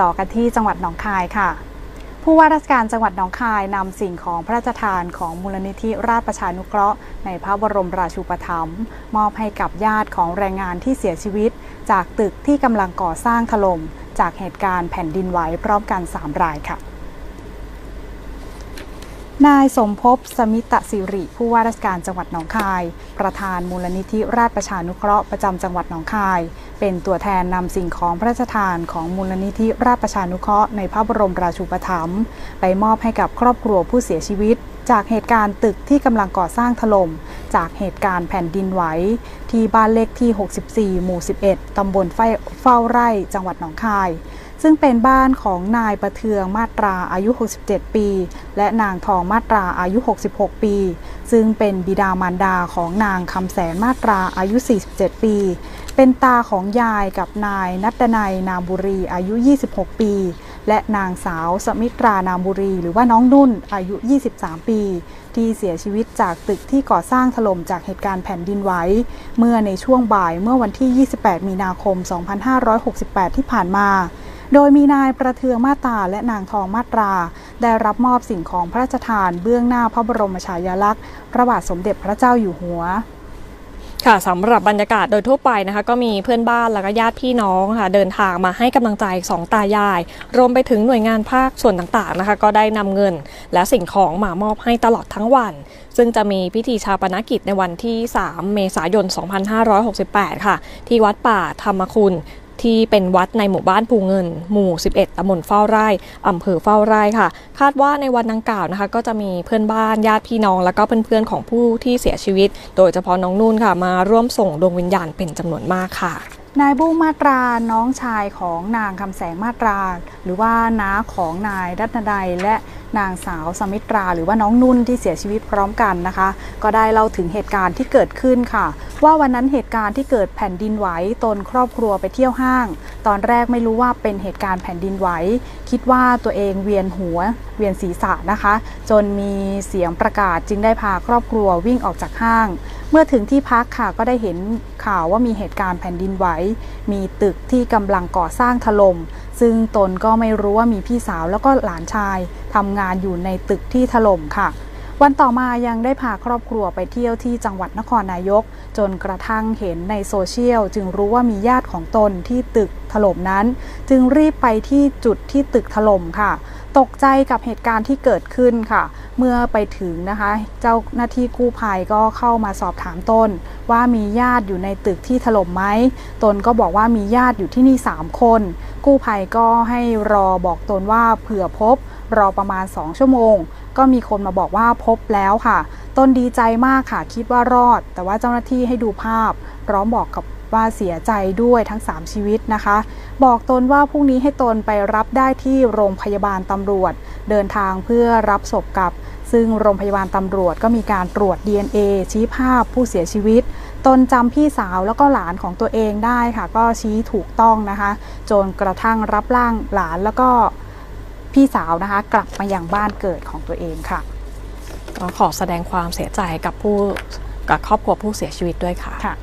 ต่อกันที่จังหวัดหนองคายค่ะ ผู้ว่าราชการจังหวัดหนองคายนำสิ่งของพระราชทานของมูลนิธิราชประชานุเคราะห์ ในพระบรมราชูปถัมภ์มอบให้กับญาติของแรงงานที่เสียชีวิต จากตึกที่กำลังก่อสร้างถล่มจากเหตุการณ์แผ่นดินไหวพร้อมกัน 3 รายค่ะ นายสมภพสมิตะสิริ ผู้ว่าราชการจังหวัดหนองคาย ประธานมูลนิธิราชประชานุเคราะห์ประจำจังหวัดหนองคาย เป็นตัวแทนนำสิ่งของพระราชทานของมูลนิธิราชประชานุเคราะห์ในพระบรมราชูปถัมภ์ไปมอบให้กับครอบครัวผู้เสียชีวิต จากเหตุการณ์ตึกที่กำลังก่อสร้างถล่มจากเหตุการณ์แผ่นดินไหวที่บ้านเลขที่ 64 หมู่ 11 ตำบลเฝ้าไร่จังหวัดหนองคาย ซึ่งเป็นบ้านของนายประเทืองมาตราอายุ 67 ปี และนางทองมาตราอายุ 66 ปี ซึ่งเป็นบิดามารดาของนางคำแสนมาตราอายุ 47 ปี เป็นตาของยายกับนายนัดนัยนามบุรีอายุ 26 ปี และนางสาวสมิตรานามบุรี หรือว่าน้องนุ่นอายุ 23 ปี ที่เสียชีวิตจากตึกที่ก่อสร้างถล่มจากเหตุการณ์แผ่นดินไหวเมื่อในช่วงบ่ายเมื่อวันที่ 28 มีนาคม 2568 ที่ผ่านมา โดยมีนายประเทืองมาตาและนางทองมาตรา ได้รับมอบสิ่งของพระราชทานเบื้องหน้าพระบรมฉายาลักษณ์ พระบาทสมเด็จพระเจ้าอยู่หัวค่ะสำหรับบรรยากาศโดยทั่วไปนะคะ ก็มีเพื่อนบ้านแล้วก็ญาติพี่น้องค่ะ เดินทางมาให้กำลังใจสองตายาย รวมไปถึงหน่วยงานภาคส่วนต่างๆนะคะ ก็ได้นำเงิน และสิ่งของมามอบให้ตลอดทั้งวัน ซึ่งจะมีพิธีชาปนกิจในวันที่ 3 เมษายน 2568 ค่ะ ที่วัดป่าธรรมคุณ ที่เป็นวัดในหมู่บ้านภูเงิน หมู่ 11ตำบลเฝ้าไร่อำเภอเฝ้าไร่ค่ะ คาดว่าในวันดังกล่าวนะคะ ก็จะมีเพื่อนบ้านญาติพี่น้อง แล้วก็เพื่อนๆของผู้ที่เสียชีวิต โดยเฉพาะน้องนุ่นค่ะ มาร่วมส่งดวงวิญญาณเป็นจำนวนมากค่ะนายบุ้งมาตราน้องชายของนางคำแสงมาตรา หรือว่าน้าของนายรัตนดยและ นางสาวสมิตรา หรือว่าน้องนุ่นที่เสียชีวิตพร้อมกันนะคะ ก็ได้เล่าถึงเหตุการณ์ที่เกิดขึ้นค่ะ ว่าวันนั้นเหตุการณ์ที่เกิดแผ่นดินไหวตนครอบครัวไปเที่ยวห้างตอนแรกไม่รู้ว่าเป็นเหตุการณ์แผ่นดินไหว คิดว่าตัวเองเวียนหัว เวียนศีรษะนะคะ จนมีเสียงประกาศจึงได้พาครอบครัววิ่งออกจากห้าง เมื่อถึงที่พักค่ะก็ได้เห็นข่าวว่ามีเหตุการณ์แผ่นดินไหว มีตึกที่กำลังก่อสร้างถล่ม ซึ่งตนก็ไม่รู้ว่ามีพี่สาวแล้วก็หลานชายทำงานอยู่ในตึกที่ถล่มค่ะ วันต่อมายังได้พาครอบครัวไปเที่ยวที่จังหวัดนครนายก จนกระทั่งเห็นในโซเชียล จึงรู้ว่ามีญาติของตนที่ตึกถล่มนั้น จึงรีบไปที่จุดที่ตึกถล่มค่ะ ตกใจกับเหตุการณ์ที่เกิดขึ้นค่ะ เมื่อไปถึงนะคะ เจ้าหน้าที่กู้ภัยก็เข้ามาสอบถามตนว่ามีญาติอยู่ในตึกที่ถล่มไหมตนก็บอกว่ามีญาติอยู่ที่นี่ 3 คน กู้ภัยก็ให้รอบอกตนว่าเผื่อพบรอประมาณ 2 ชั่วโมง ก็มีคนมาบอกว่าพบแล้วค่ะตนดีใจมากค่ะ คิดว่ารอด แต่ว่าเจ้าหน้าที่ให้ดูภาพ พร้อมบอกกับว่าเสียใจด้วยทั้ง 3 ชีวิตนะคะ บอกตนว่าพรุ่งนี้ให้ตนไปรับได้ที่โรงพยาบาลตำรวจ เดินทางเพื่อรับศพกลับ ซึ่งโรงพยาบาลตำรวจก็มีการตรวจ DNA ชี้ภาพผู้เสียชีวิต ตนจำพี่สาวแล้วก็หลานของตัวเองได้ค่ะ ก็ชี้ถูกต้องนะคะ จนกระทั่งรับร่างหลานแล้วก็ พี่สาวนะคะ กลับมายังบ้านเกิดของตัวเองค่ะ ก็ขอแสดงความเสียใจกับผู้กับครอบครัวผู้เสียชีวิตด้วยค่ะค่ะ